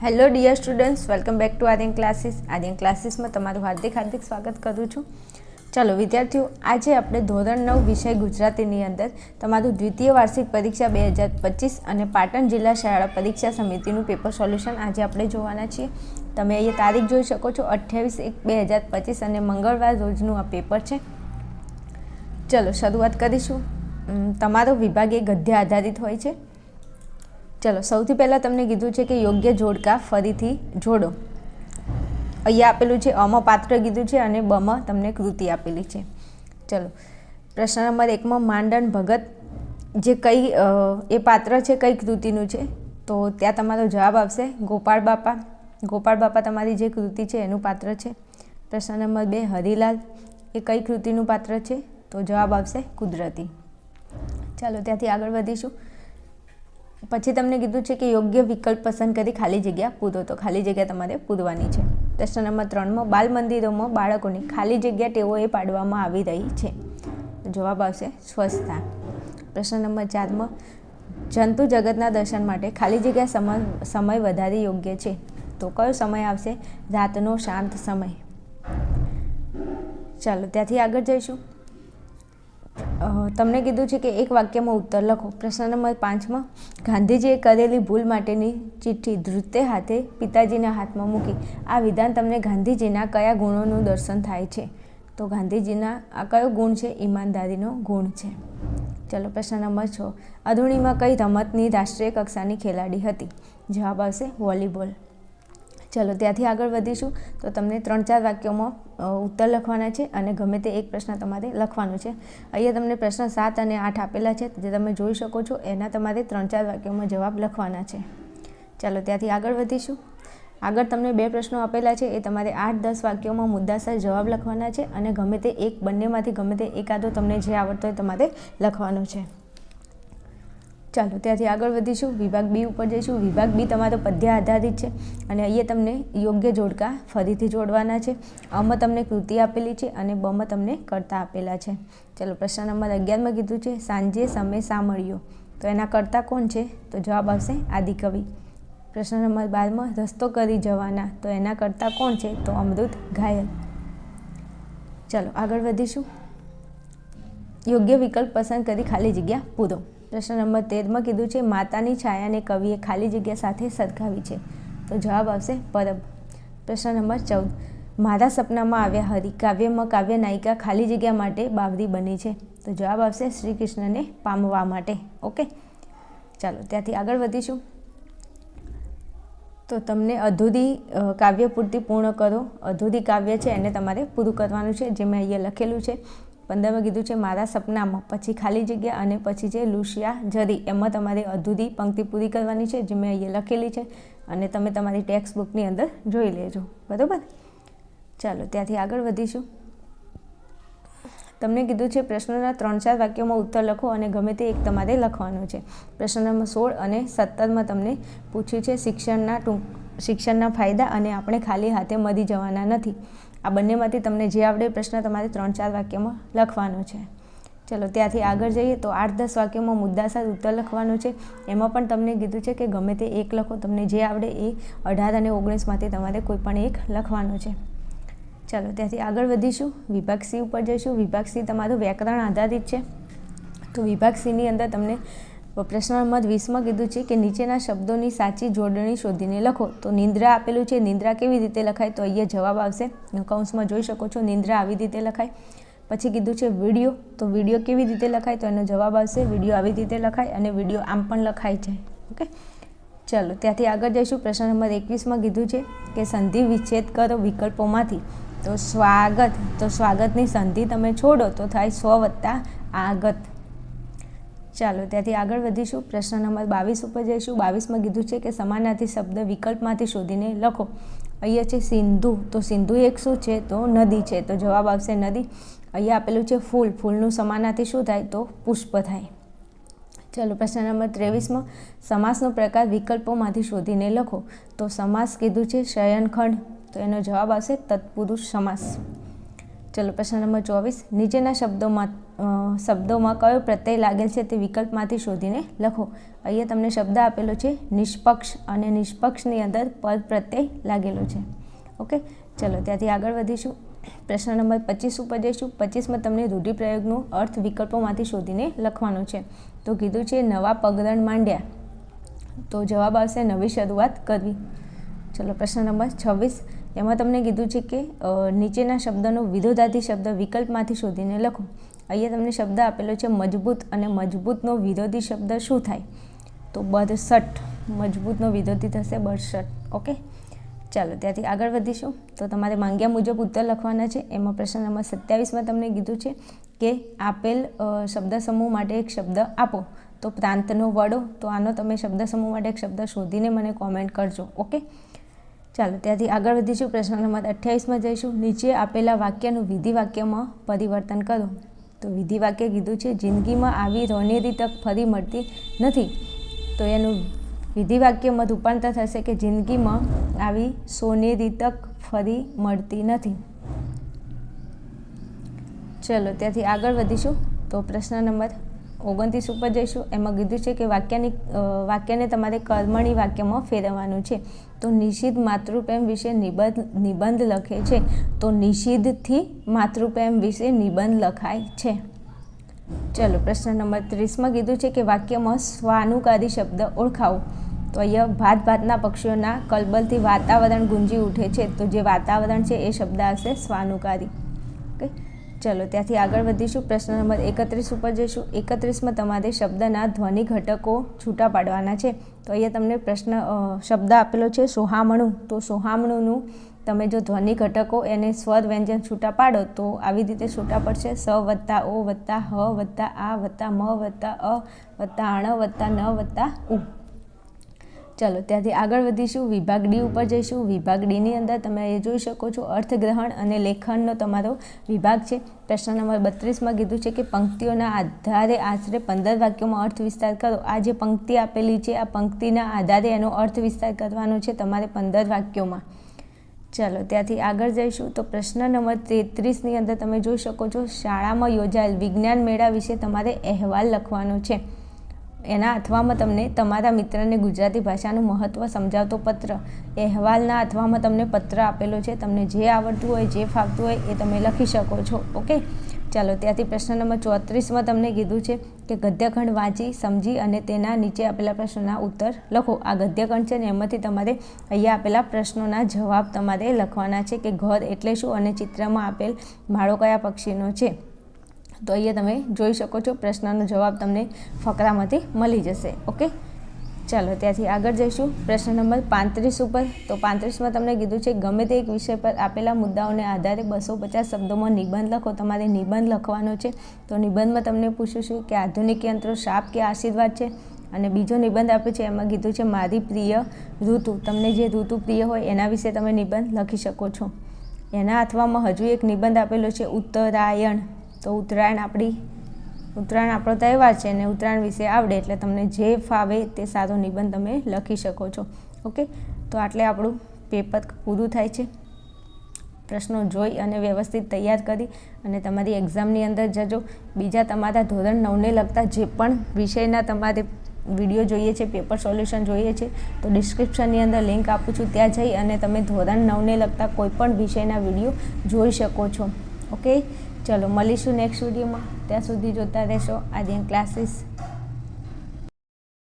Hello dear students welcome back to Aryan classes Aryan ક્લાસીસમાં તમારું હાર્દિક હાર્દિક સ્વાગત કરું છું. ચલો, વિદ્યાર્થીઓ, આજે આપણે ધોરણ નવ વિષય ગુજરાતીની અંદર તમારું દ્વિતીય વાર્ષિક પરીક્ષા બે હજાર પચીસ અને પાટણ જિલ્લા શાળા પરીક્ષા સમિતિનું પેપર સોલ્યુશન આજે આપણે જોવાના છીએ. તમે અહીંયા તારીખ જોઈ શકો છો, અઠ્યાવીસ એક બે હજાર પચીસ અને મંગળવાર રોજનું આ પેપર છે. ચલો, શરૂઆત કરીશું. તમારો વિભાગ એ ગદ્ય આધારિત હોય છે. ચલો, સૌથી પહેલાં તમને કીધું છે કે યોગ્ય જોડકા ફરીથી જોડો. અહીંયા આપેલું છે, અમ પાત્ર કીધું છે અને બમ તમને કૃતિ આપેલી છે. ચલો, પ્રશ્ન નંબર એકમાં માંડણ ભગત જે કઈ એ પાત્ર છે, કઈ કૃતિનું છે? તો ત્યાં તમારો જવાબ આવશે, ગોપાળ બાપા. ગોપાળ બાપા તમારી જે કૃતિ છે, એનું પાત્ર છે. પ્રશ્ન નંબર બે, હરિલાલ. એ કઈ કૃતિનું પાત્ર છે? તો જવાબ આવશે કુદરતી. ચાલો, ત્યાંથી આગળ વધીશું. પછી તમને કીધું છે કે યોગ્ય વિકલ્પ પસંદ કરી ખાલી જગ્યા પૂરો. તો ખાલી જગ્યા તમારે પૂરવાની છે. પ્રશ્ન નંબર ત્રણમાં, બાલ મંદિરોમાં બાળકોની ખાલી જગ્યા ટેવોએ પાડવામાં આવી રહી છે. જવાબ આવશે સ્વચ્છતા પ્રશ્ન નંબર ચારમાં, જંતુ જગતના દર્શન માટે ખાલી જગ્યા સમય સમય વધારે યોગ્ય છે. તો કયો સમય આવશે? રાતનો શાંત સમય. ચાલો, ત્યાંથી આગળ જઈશું. તમને કીધું છે કે એક વાક્યમાં ઉત્તર લખો. પ્રશ્ન નંબર પાંચમાં, ગાંધીજીએ કરેલી ભૂલ માટેની ચિઠ્ઠી ધ્રુતે હાથે પિતાજીના હાથમાં મૂકી. આ વિધાન તમને ગાંધીજીના કયા ગુણોનું દર્શન થાય છે? તો ગાંધીજીના આ કયો ગુણ છે? ઈમાનદારીનો ગુણ છે. ચલો પ્રશ્ન નંબર છ. અધૂણીમાં કઈ રમતની રાષ્ટ્રીય કક્ષાની ખેલાડી હતી? જવાબ આવશે વોલીબોલ. ચલો ત્યાંથી આગળ વધીશું. તો તમને ત્રણ ચાર વાક્યોમાં ઉત્તર લખવાના છે અને ગમે તે એક પ્રશ્ન તમારે લખવાનો છે. અહીંયા તમને પ્રશ્ન સાત અને આઠ આપેલા છે, જે તમે જોઈ શકો છો. એના તમારે ત્રણ ચાર વાક્યોમાં જવાબ લખવાના છે. ચાલો ત્યાંથી આગળ વધીશું. આગળ તમને બે પ્રશ્નો આપેલા છે, એ તમારે આઠ દસ વાક્યોમાં મુદ્દાસર જવાબ લખવાના છે અને ગમે તે એક, બંનેમાંથી ગમે તે એકાદો તમને જે આવડતો હોય તમારે લખવાનો છે. ચાલો ત્યાંથી આગળ વધીશું. વિભાગ બી ઉપર જઈશું. વિભાગ બી તમારો પદ્ય આધારિત છે અને અહીંયા તમને યોગ્ય જોડકા ફરીથી જોડવાના છે. અમ તમને કૃતિ આપેલી છે અને બમ તમને કરતા આપેલા છે. ચાલો પ્રશ્ન નંબર અગિયારમાં કીધું છે, સાંજે સમય શા મળ્યો તો એના કરતા કોણ છે? તો જવાબ આવશે આદિકવિ. પ્રશ્ન નંબર બારમાં, રસ્તો કરી જવાના. તો એના કરતા કોણ છે? તો અમૃત ઘાયલ. ચાલો આગળ વધીશું. યોગ્ય વિકલ્પ પસંદ કરી ખાલી જગ્યા પૂરો. પ્રશ્ન નંબર તેરમાં કીધું છે, માતાની છાયાને કવિએ ખાલી જગ્યા સાથે સરખાવી છે. તો જવાબ આવશે પરબ. પ્રશ્ન નંબર ચૌદ. મારા સપનામાં આવ્યા હરિ, કાવ્યમાં કાવ્ય નાયિકા ખાલી જગ્યા માટે બાવરી બની છે. તો જવાબ આવશે શ્રી કૃષ્ણને પામવા માટે. ઓકે? ચાલો, ત્યાંથી આગળ વધીશું. તો તમને અધૂરી કાવ્ય પૂર્તિ પૂર્ણ કરો. અધૂરી કાવ્ય છે, એને તમારે પૂરું કરવાનું છે, જે મેં અહીંયા લખેલું છે. પંદરમાં કીધું છે, મારા સપનામાં પછી ખાલી જગ્યા અને પછી છે લુશિયા, જરી, એમાં તમારે અધૂરી પંક્તિ પૂરી કરવાની છે, જે મેં અહીંયા લખેલી છે, અને તમે તમારી ટેક્સ્ટ બુકની અંદર જોઈ લેજો. બરાબર? ચાલો, ત્યાંથી આગળ વધીશું. તમને કીધું છે, પ્રશ્નના ત્રણ ચાર વાક્યોમાં ઉત્તર લખો અને ગમે તે એક તમારે લખવાનું છે. પ્રશ્ન નંબર સોળ અને સત્તરમાં તમને પૂછ્યું છે, શિક્ષણના ટૂંક, શિક્ષણના ફાયદા અને આપણે ખાલી હાથે મરી જવાના નથી. આ બંનેમાંથી તમને જે આવડે પ્રશ્ન તમારે ત્રણ ચાર વાક્યમાં લખવાનો છે. ચલો, ત્યાંથી આગળ જઈએ તો આઠ દસ વાક્યોમાં મુદ્દાસર ઉત્તર લખવાનું છે. એમાં પણ તમને કીધું છે કે ગમે તે એક લખો, તમને જે આવડે એ અઢાર અને ઓગણીસમાંથી તમારે કોઈ પણ એક લખવાનો છે. ચાલો, ત્યાંથી આગળ વધીશું. વિભાગ સી ઉપર જઈશું. વિભાગ સી તમારું વ્યાકરણ આધારિત છે. તો વિભાગ સીની અંદર તમને પ્રશ્ન નંબર વીસમાં કીધું છે કે નીચેના શબ્દોની સાચી જોડણી શોધીને લખો. તો નિંદ્રા આપેલું છે. નિંદ્રા કેવી રીતે લખાય? તો અહીંયા જવાબ આવશે. કૌંસમાં જોઈ શકો છો. નિંદ્રા આવી રીતે લખાય. પછી કીધું છે વીડિયો. તો વીડિયો કેવી રીતે લખાય? તો એનો જવાબ આવશે. વીડિયો આવી રીતે લખાય અને વીડિયો આમ પણ લખાય છે. ઓકે? ચાલો, ત્યાંથી આગળ જઈશું. પ્રશ્ન નંબર એકવીસમાં કીધું છે કે સંધિ વિચ્છેદ કરો વિકલ્પોમાંથી. તો સ્વાગત. તો સ્વાગતની સંધિ તમે છોડો. તો થાય સ્વ વત્તા આગત. ચાલો ત્યાંથી આગળ વધીશું. પ્રશ્ન નંબર બાવીસ ઉપર જઈશું. બાવીસમાં કીધું છે કે સમાનાર્થી શબ્દ વિકલ્પમાંથી શોધીને લખો. અહીંયા છે સિંધુ. તો સિંધુ એક શું છે? તો નદી છે. તો જવાબ આવશે નદી. અહીંયા આપેલું છે ફૂલ. ફૂલનું સમાનાર્થી શું થાય તો પુષ્પ થાય. ચાલો પ્રશ્ન નંબર ત્રેવીસમાં. સમાસનો પ્રકાર વિકલ્પોમાંથી શોધીને લખો. તો સમાસ કીધું છે શયનખંડ. તો એનો જવાબ આવશે તત્પુરુષ સમાસ. ચલો પ્રશ્ન નંબર ચોવીસ. નીચેના શબ્દોમાં શબ્દોમાં કયો પ્રત્યય લાગેલ છે તે વિકલ્પમાંથી શોધીને લખો. અહીંયા તમને શબ્દ આપેલો છે, નિષ્પક્ષ અને નિષ્પક્ષની અંદર પદ પ્રત્યય લાગેલો છે. ઓકે? ચલો, ત્યાંથી આગળ વધીશું. પ્રશ્ન નંબર પચીસ ઉપર જઈશું. પચીસમાં તમને રૂઢિપ્રયોગનો અર્થ વિકલ્પોમાંથી શોધીને લખવાનો છે. તો કીધું છે, નવા પગદંડ માંડ્યા. તો જવાબ આવશે, નવી શરૂઆત કરવી. ચલો, પ્રશ્ન નંબર છવ્વીસ. એમાં તમને કીધું છે કે નીચેના શબ્દનો વિરોધાર્થી શબ્દ વિકલ્પમાંથી શોધીને લખો. અહીંયા તમને શબ્દ આપેલો છે મજબૂત અને મજબૂતનો વિરોધી શબ્દ શું થાય? તો બરસટ મજબૂતનો વિરોધી થશે બરસટ ઓકે? ચાલો, ત્યાંથી આગળ વધીશું. તો તમારે માંગ્યા મુજબ ઉત્તર લખવાના છે. એમાં પ્રશ્ન નંબર સત્યાવીસમાં તમને કીધું છે કે આપેલ શબ્દ સમૂહ માટે એક શબ્દ આપો. તો પ્રાંતનો વડો, તો આનો તમે શબ્દ સમૂહ માટે એક શબ્દ શોધીને મને કોમેન્ટ કરજો. ઓકે? ચાલો, ત્યાંથી આગળ વધીશું. પ્રશ્ન નંબર અઠ્યાવીસમાં જઈશું. નીચે આપેલા વાક્યનું વિધિ વાક્યમાં પરિવર્તન કરો. તો વિધિ વાક્ય કીધું છે, જિંદગીમાં આવી રોનેરી તક ફરી મળતી નથી. તો એનું વિધિ વાક્યમાં રૂપાંતર થશે કે જિંદગીમાં આવી સોનેરી તક ફરી મળતી નથી. ચલો, ત્યાંથી આગળ વધીશું. તો પ્રશ્ન નંબર ઓગણત્રીસ ઉપર જઈશું. એમાં કીધું છે કે વાક્યની વાક્યને તમારે કર્મણી વાક્યમાં ફેરવવાનું છે. તો નિષિદ્ધ માતૃપ્રેમ વિશે નિબંધ નિબંધ લખે છે. તો નિષિદ્ધથી માતૃપ્રેમ વિશે નિબંધ લખાય છે. ચલો, પ્રશ્ન નંબર ત્રીસમાં કીધું છે કે વાક્યમાં સ્વાનુકારી શબ્દ ઓળખાવો. તો અહીંયા ભાત ભાતના પક્ષીઓના કલબલથી વાતાવરણ ગુંજી ઉઠે છે. તો જે વાતાવરણ છે એ શબ્દ હશે સ્વાનુકારી. ઓકે? ચલો ત્યાંથી આગળ વધીશું. પ્રશ્ન નંબર એકત્રીસ ઉપર જઈશું. એકત્રીસમાં તમારે શબ્દના ધ્વનિ ઘટકો છૂટા પાડવાના છે. તો અહીંયા તમને પ્રશ્ન શબ્દ આપેલો છે, સોહામણું. તો સોહામણુંનું તમે જો ધ્વનિ ઘટકો એને સ્વર વ્યંજન છૂટા પાડો, તો આવી રીતે છૂટા પડશે. સ વત્તા ઓ વત્તા હ વત્તા આ વત્તા મ વત્તા અ વત્તા અણ વત્તા ન વત્તા ઉ. ચાલો, ત્યાંથી આગળ વધીશું, વિભાગ ડી ઉપર જઈશું. વિભાગ ડીની અંદર તમે એ જોઈ શકો છો, અર્થગ્રહણ અને લેખનનો તમારો વિભાગ છે. પ્રશ્ન નંબર બત્રીસમાં કીધું છે કે પંક્તિઓના આધારે આશરે પંદર વાક્યોમાં અર્થ વિસ્તાર કરો. આ જે પંક્તિ આપેલી છે, આ પંક્તિના આધારે એનો અર્થ વિસ્તાર કરવાનો છે તમારે પંદર વાક્યોમાં. ચાલો, ત્યાંથી આગળ જઈશું. તો પ્રશ્ન નંબર તેત્રીસની અંદર તમે જોઈ શકો છો, શાળામાં યોજાયેલ વિજ્ઞાન મેળા વિશે તમારે અહેવાલ લખવાનો છે. એના અથવામાં તમને તમારા મિત્રને ગુજરાતી ભાષાનું મહત્ત્વ સમજાવતો પત્ર અહેવાલના અથવામાં તમને પત્ર આપેલો છે, તમને જે આવડતું હોય, જે ફાવતું હોય, એ તમે લખી શકો છો, ઓકે? ચાલો, ત્યાંથી પ્રશ્ન નંબર ચોત્રીસમાં તમને કીધું છે કે ગદ્યખંડ વાંચી, સમજી અને તેના નીચે આપેલા પ્રશ્નોના ઉત્તર લખો. આ ગદ્યખંડ છે ને, એમાંથી તમારે અહીંયા આપેલા પ્રશ્નોના જવાબ તમારે લખવાના છે કે ઘર એટલે શું અને ચિત્રમાં આપેલ માળો કયા પક્ષીનો છે? તો અહીંયા તમે જોઈ શકો છો, પ્રશ્નનો જવાબ તમને ફકરામાંથી મળી જશે. ઓકે ચાલો, ત્યાંથી આગળ જઈશું. પ્રશ્ન નંબર પાંત્રીસ ઉપર. તો પાંત્રીસમાં તમને કીધું છે, ગમે તે એક વિષય પર આપેલા મુદ્દાઓને આધારે બસો પચાસ શબ્દોમાં નિબંધ લખો. તમારે નિબંધ લખવાનો છે. તો નિબંધમાં તમને પૂછીશું કે આધુનિક યંત્રો શાપ કે આશીર્વાદ છે? અને બીજો નિબંધ આપે છે, એમાં કીધું છે, મારી પ્રિય ઋતુ. તમને જે ઋતુ પ્રિય હોય, એના વિશે તમે નિબંધ લખી શકો છો. એના અથવામાં હજુ એક નિબંધ આપેલો છે, ઉત્તરાયણ. તો ઉત્તરાયણ આપણી, ઉત્તરાયણ આપણો તહેવાર છે અને ઉત્તરાયણ વિશે આવડે એટલે તમને જે ફાવે તે સારો નિબંધ તમે લખી શકો છો. ઓકે? તો આટલે આપણું પેપર પૂરું થાય છે. પ્રશ્નો જોઈ અને વ્યવસ્થિત તૈયાર કરી અને તમારી એક્ઝામની અંદર જજો. બીજા તમારા ધોરણ નવને લગતા જે પણ વિષયના તમારે વીડિયો જોઈએ છે, પેપર સોલ્યુશન જોઈએ છે, તો ડિસ્ક્રિપ્શનની અંદર લિંક આપું છું. ત્યાં જઈ અને તમે ધોરણ નવને લગતા કોઈ પણ વિષયના વીડિયો જોઈ શકો છો. ઓકે? ચલો મળીશું નેક્સ્ટ વિડીયોમાં ત્યાં સુધી જોતા રહેશો. આર્યન ક્લાસીસ